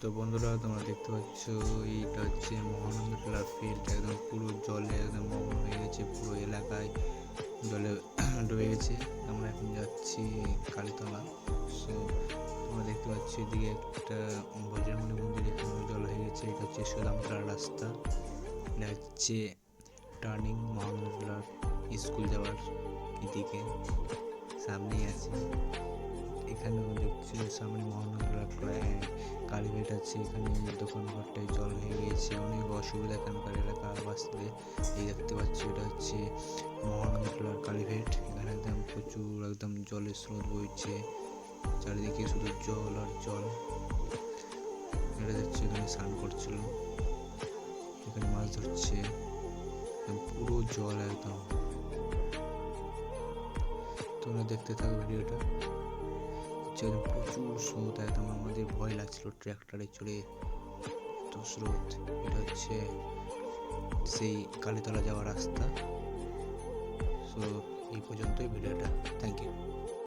তো বন্ধুরা, তোমরা দেখতে পাচ্ছ, এইটা হচ্ছে মহানন্দ টিলার ফিল্ড একদম পুরো জলে একদম মগ্ন হয়ে গেছে, পুরো এলাকায় জলে ডুবে গেছে। আমরা এখন যাচ্ছি কালীতলা। সো তোমরা দেখতে পাচ্ছ এদিকে একটা বজ্রমণি মন্দির এখানে জল হয়ে গেছে। এটা হচ্ছে সুদামতলার রাস্তা। এটা হচ্ছে টার্নিং মহানন্দ স্কুল যাওয়ার এদিকে সামনেই আছে। সামনে মহানগর কালীঘাট আছে, এখানে দোকানঘরটায় জল হয়ে গিয়েছে, অনেক অসুবিধা এখানকার এলাকা বাঁচতে এই দেখতে পাচ্ছি এটা হচ্ছে মহানগর কালীঘাট, এখানে একদম প্রচুর একদম জলের স্রোত বইছে, চারিদিকে শুধু জল আর জল। এটা যাচ্ছে এখানে স্নান করছিল, এখানে মাছ ধরছে পুরো জল একদম। তোমরা দেখতে থাকো ভিডিওটা। হচ্ছে প্রচুর স্রোত একদম আমাদের ভয় লাগছিল, ট্র্যাক্টরে চড়ে তো স্রোত। এটা হচ্ছে সেই কালীতলা যাওয়ার রাস্তা। সো এই পর্যন্তই ভিডিওটা। Thank you